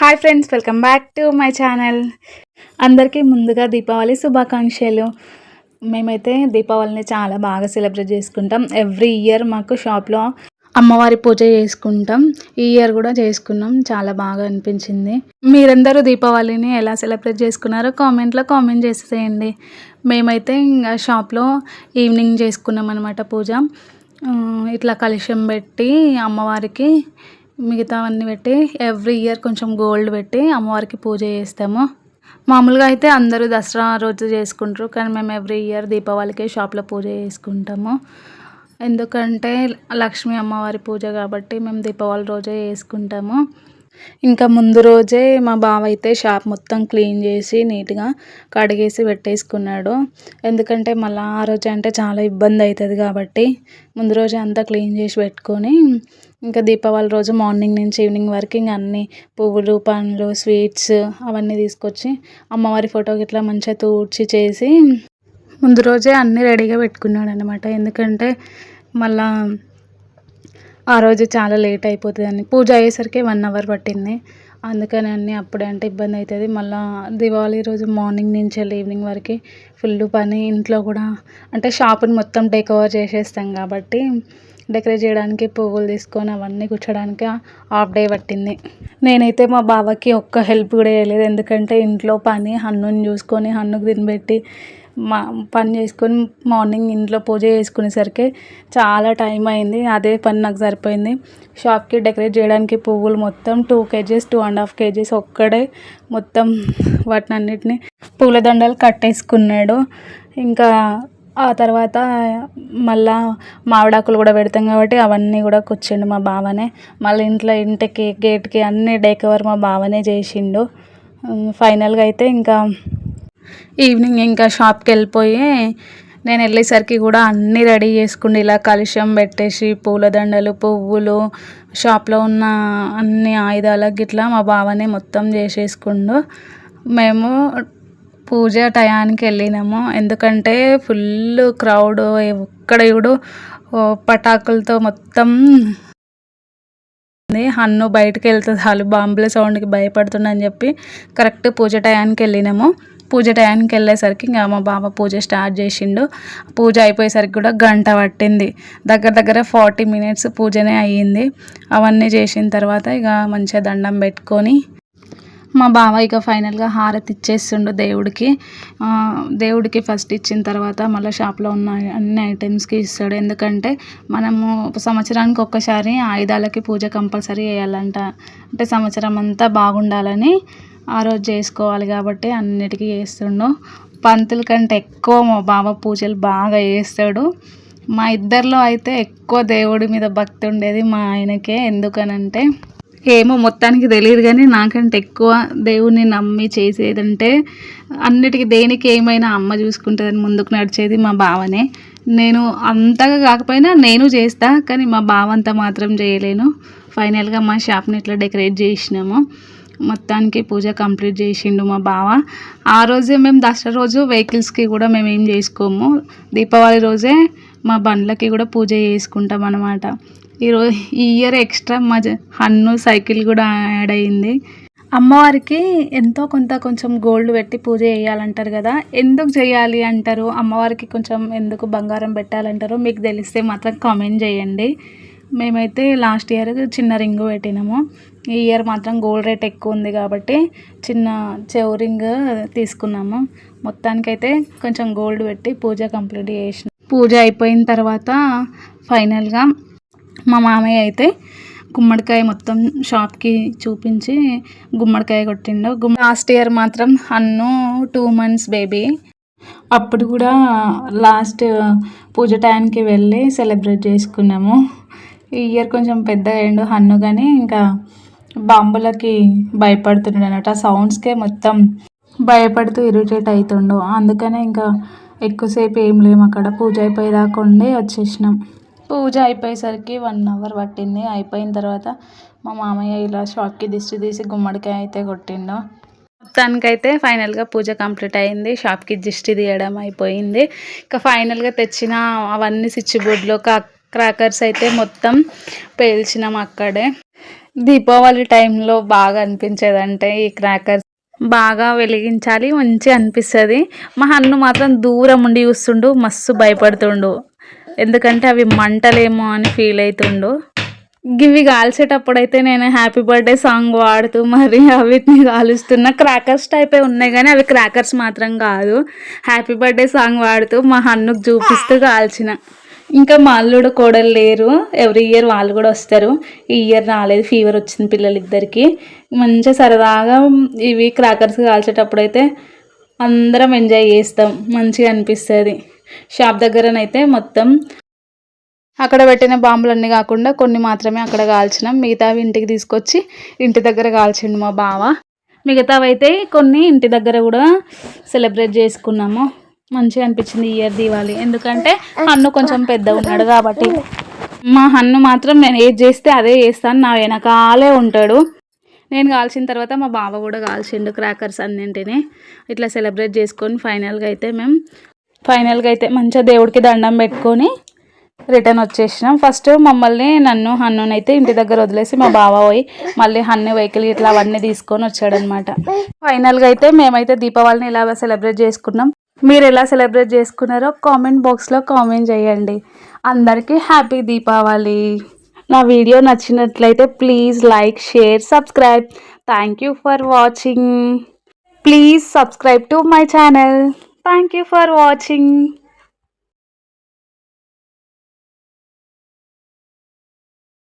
Hi friends welcome back to my channel అందరికీ ముందుగా దీపావళి శుభాకాంక్షలు. మేమైతే దీపావళిని చాలా బాగా సెలబ్రేట్ చేసుకుంటాం. ఎవ్రీ ఇయర్ మాకు షాప్లో అమ్మవారి పూజ చేసుకుంటాం. ఈ ఇయర్ కూడా చేసుకున్నాం. చాలా బాగా అనిపించింది. మీరందరూ దీపావళిని ఎలా సెలబ్రేట్ చేసుకున్నారో కామెంట్లో కామెంట్ చేసేయండి. మేమైతే ఇంకా షాప్లో ఈవినింగ్ చేసుకున్నాం అనమాట పూజ. ఇట్లా కలుషం పెట్టి అమ్మవారికి మిగతావన్నీ పెట్టి ఎవ్రీ ఇయర్ కొంచెం గోల్డ్ పెట్టి అమ్మవారికి పూజ చేస్తాము. మామూలుగా అయితే అందరూ దసరా రోజు చేసుకుంటారు కానీ మేము ఎవ్రీ ఇయర్ దీపావళికే షాప్లో పూజ చేసుకుంటాము. ఎందుకంటే లక్ష్మీ అమ్మవారి పూజ కాబట్టి మేము దీపావళి రోజే చేసుకుంటాము. ఇంకా ముందు రోజే మా బావ అయితే షాప్ మొత్తం క్లీన్ చేసి నీట్గా కడిగేసి పెట్టేసుకున్నాడు. ఎందుకంటే మళ్ళీ ఆ రోజు అంటే చాలా ఇబ్బంది అవుతుంది కాబట్టి ముందు రోజే అంతా క్లీన్ చేసి పెట్టుకొని ఇంకా దీపావళి రోజు మార్నింగ్ నుంచి ఈవినింగ్ వరకు ఇంకా అన్ని పువ్వులు పండ్లు స్వీట్స్ అవన్నీ తీసుకొచ్చి అమ్మవారి ఫోటోకి ఇట్లా మంచిగా తూడ్చి చేసి ముందు రోజే అన్నీ రెడీగా పెట్టుకున్నాడు అనమాట ఎందుకంటే మళ్ళా ఆ రోజు చాలా లేట్ అయిపోతుందని. పూజ అయ్యేసరికి వన్ అవర్ పట్టింది. అందుకని అన్నీ అప్పుడే అంటే ఇబ్బంది అవుతుంది మళ్ళీ దివాళీ రోజు మార్నింగ్ నుంచి వెళ్ళి ఈవినింగ్ వరకు ఫుల్ పని ఇంట్లో కూడా అంటే షాపుని మొత్తం డెకవర్ చేసేస్తాం కాబట్టి డెకరేట్ చేయడానికి పువ్వులు తీసుకొని అవన్నీ కూర్చోడానికి హాఫ్ డే పట్టింది. నేనైతే మా బావకి ఒక్క హెల్ప్ కూడా చేయలేదు. ఎందుకంటే ఇంట్లో పని హన్నుని చూసుకొని హన్నుకు తినబెట్టి మా పని చేసుకొని మార్నింగ్ ఇంట్లో పూజ చేసుకునేసరికి చాలా టైం అయింది. అదే పని నాకు సరిపోయింది. షాప్కి డెకరేట్ చేయడానికి పువ్వులు మొత్తం two kgs two and half kgs ఒక్కడే మొత్తం వాటిని అన్నిటిని పూల దండలు కట్టేసుకున్నాడు. ఇంకా ఆ తర్వాత మళ్ళా మామిడాకులు కూడా పెడతాం కాబట్టి అవన్నీ కూడా కూర్చుండు మా బావనే. మళ్ళీ ఇంట్లో ఇంటికి గేట్కి అన్ని డేకవర్ మా బావనే చేసిండు. ఫైనల్గా అయితే ఇంకా ఈవినింగ్ ఇంకా షాప్కి వెళ్ళిపోయి నేను వెళ్ళేసరికి కూడా అన్నీ రెడీ చేసుకుండి ఇలా కలుషం పెట్టేసి పూలదండలు పువ్వులు షాప్లో ఉన్న అన్ని ఆయుధాలకు గిట్లా మా బావనే మొత్తం చేసేసుకుండు. మేము పూజ టయానికి వెళ్ళినాము. ఎందుకంటే ఫుల్ క్రౌడ్ ఎక్కడ చూడు పటాకులతో మొత్తం హన్ను బయటకు వెళ్తే చాలు బాంబుల సౌండ్కి భయపడుతుందని చెప్పి కరెక్ట్ పూజ టయానికి వెళ్ళినాము. పూజ టయానికి వెళ్ళేసరికి ఇంకా మా బావ పూజ స్టార్ట్ చేసిండు. పూజ అయిపోయేసరికి కూడా గంట పట్టింది. దగ్గర దగ్గర ఫార్టీ మినిట్స్ పూజనే అయ్యింది. అవన్నీ చేసిన తర్వాత ఇక మంచిగా దండం పెట్టుకొని మా బావ ఇక ఫైనల్గా హారతి ఇచ్చేస్తుండు దేవుడికి. దేవుడికి ఫస్ట్ ఇచ్చిన తర్వాత మళ్ళీ షాప్లో ఉన్న అన్ని ఐటమ్స్కి ఇస్తాడు. ఎందుకంటే మనము సంవత్సరానికి ఒక్కసారి ఆయుధాలకి పూజ కంపల్సరీ చేయాలంట. అంటే సంవత్సరం అంతా బాగుండాలని ఆ రోజు చేసుకోవాలి కాబట్టి అన్నిటికీ చేస్తుండు. పంతుల కంటే ఎక్కువ మా బావ పూజలు బాగా చేస్తాడు. మా ఇద్దరిలో అయితే ఎక్కువ దేవుడి మీద భక్తి ఉండేది మా ఆయనకే. ఎందుకనంటే ఏమో మొత్తానికి తెలియదు కానీ నాకంటే ఎక్కువ దేవుణ్ణి నమ్మి చేసేదంటే అన్నిటికీ దేనికి ఏమైనా అమ్మ చూసుకుంటుందని ముందుకు నడిచేది మా బావనే. నేను అంతగా కాకపోయినా నేను చేస్తా కానీ మా బావ అంతా మాత్రం చేయలేను. ఫైనల్గా మా షాప్ని ఇట్లా డెకరేట్ చేసినాము. మొత్తానికి పూజ కంప్లీట్ చేసిండు మా బావ. ఆ రోజే మేము దసరా రోజు వెహికల్స్కి కూడా మేము ఏం చేసుకోము. దీపావళి రోజే మా బండ్లకి కూడా పూజ చేసుకుంటాం అనమాట ఈరోజు ఈ ఇయర్ ఎక్స్ట్రా మా హన్ను సైకిల్ కూడా యాడ్ అయింది. అమ్మవారికి ఎంతో కొంత కొంచెం గోల్డ్ పెట్టి పూజ చేయాలంటారు కదా. ఎందుకు చేయాలి అంటారు? అమ్మవారికి కొంచెం ఎందుకు బంగారం పెట్టాలంటారు మీకు తెలిస్తే మాత్రం కామెంట్ చేయండి. మేమైతే లాస్ట్ ఇయర్ చిన్న రింగు పెట్టినాము. ఈ ఇయర్ మాత్రం గోల్డ్ రేట్ ఎక్కువ ఉంది కాబట్టి చిన్న చెవు రింగ్ తీసుకున్నాము. మొత్తానికైతే కొంచెం గోల్డ్ పెట్టి పూజ కంప్లీట్ చేసిన పూజ అయిపోయిన తర్వాత ఫైనల్గా మా మామయ్య అయితే గుమ్మడికాయ మొత్తం షాప్కి చూపించి గుమ్మడికాయ కొట్టిండు. గుమ్మ లాస్ట్ ఇయర్ మాత్రం అన్ను టూ మంత్స్ బేబీ. అప్పుడు కూడా లాస్ట్ పూజ టైంకి వెళ్ళి సెలబ్రేట్ చేసుకున్నాము. ఈ ఇయర్ కొంచెం పెద్ద అయ్యిండు హన్ను కానీ ఇంకా బాంబులకి భయపడుతున్నాడు అనమాట ఆ సౌండ్స్కే మొత్తం భయపడుతూ ఇరిటేట్ అవుతుండు అందుకనే ఇంకా ఎక్కువసేపు ఏం లేము అక్కడ. పూజ అయిపోయేదాకా ఉండి వచ్చేసినాం. పూజ అయిపోయేసరికి వన్ అవర్ పట్టింది. అయిపోయిన తర్వాత మా మామయ్య ఇలా షాప్కి దిష్టి తీసి గుమ్మడికాయ అయితే కొట్టిండు. మొత్తానికైతే ఫైనల్గా పూజ కంప్లీట్ అయింది షాప్కి దిష్టి తీయడం అయిపోయింది. ఇంకా ఫైనల్గా తెచ్చిన అవన్నీ స్విచ్ బోర్డులో క్రాకర్స్ అయితే మొత్తం పేల్చినాం అక్కడే. దీపావళి టైంలో బాగా అనిపించేదంటే ఈ క్రాకర్స్ బాగా వెలిగించాలి మంచిగా అనిపిస్తుంది. మా అన్ను మాత్రం దూరం ఉండి చూస్తుండు మస్తు భయపడుతుండు. ఎందుకంటే అవి మంటలేమో అని ఫీల్ అవుతుండు ఇవి కాల్చేటప్పుడైతే అయితే నేను హ్యాపీ బర్త్డే సాంగ్ వాడుతూ మరి అవిటిని కాలుస్తున్న క్రాకర్స్ టైపే ఉన్నాయి కానీ అవి క్రాకర్స్ మాత్రం కాదు. హ్యాపీ బర్త్డే సాంగ్ వాడుతూ మా అన్నుకు చూపిస్తూ కాల్చిన ఇంకా మా అల్లుడు కోడలు లేరు. ఎవ్రీ ఇయర్ వాళ్ళు కూడా వస్తారు. ఈ ఇయర్ రాలేదు. ఫీవర్ వచ్చింది పిల్లలిద్దరికి. మంచిగా సరదాగా ఇవి క్రాకర్స్ కాల్చేటప్పుడు అయితే అందరం ఎంజాయ్ చేస్తాం. మంచిగా అనిపిస్తుంది. షాప్ దగ్గరనైతే మొత్తం అక్కడ పెట్టిన బాంబులన్నీ కాకుండా కొన్ని మాత్రమే అక్కడ కాల్చినాం. మిగతావి ఇంటికి తీసుకొచ్చి ఇంటి దగ్గర కాల్చిండు మా బావ. మిగతావైతే కొన్ని ఇంటి దగ్గర కూడా సెలబ్రేట్ చేసుకున్నాము. మంచిగా అనిపించింది ఇయర్ దివాళి. ఎందుకంటే హన్ను కొంచెం పెద్ద ఉన్నాడు కాబట్టి. మా హన్ను మాత్రం నేను ఏది చేస్తే అదే చేస్తాను. నా వెనకాలే ఉంటాడు. నేను కాల్చిన తర్వాత మా బావ కూడా కాల్చిండు క్రాకర్స్ అన్నింటినీ. ఇట్లా సెలబ్రేట్ చేసుకొని ఫైనల్గా అయితే మేము ఫైనల్గా అయితే మంచిగా దేవుడికి దండం పెట్టుకొని రిటర్న్ వచ్చేసినాం. ఫస్ట్ మమ్మల్ని నన్ను హన్నుని అయితే ఇంటి దగ్గర వదిలేసి మా బావ పోయి మళ్ళీ హన్ను వెహికల్ ఇట్లా అవన్నీ తీసుకొని వచ్చాడనమాట ఫైనల్గా అయితే మేమైతే దీపావళిని ఇలా సెలబ్రేట్ చేసుకున్నాం? మీరు ఎలా సెలబ్రేట్ చేసుకున్నారో కామెంట్ బాక్స్లో కామెంట్ చేయండి. అందరికీ హ్యాపీ దీపావళి. నా వీడియో నచ్చినట్లయితే please like share subscribe. Thank you for watching please subscribe to my channel thank you for watching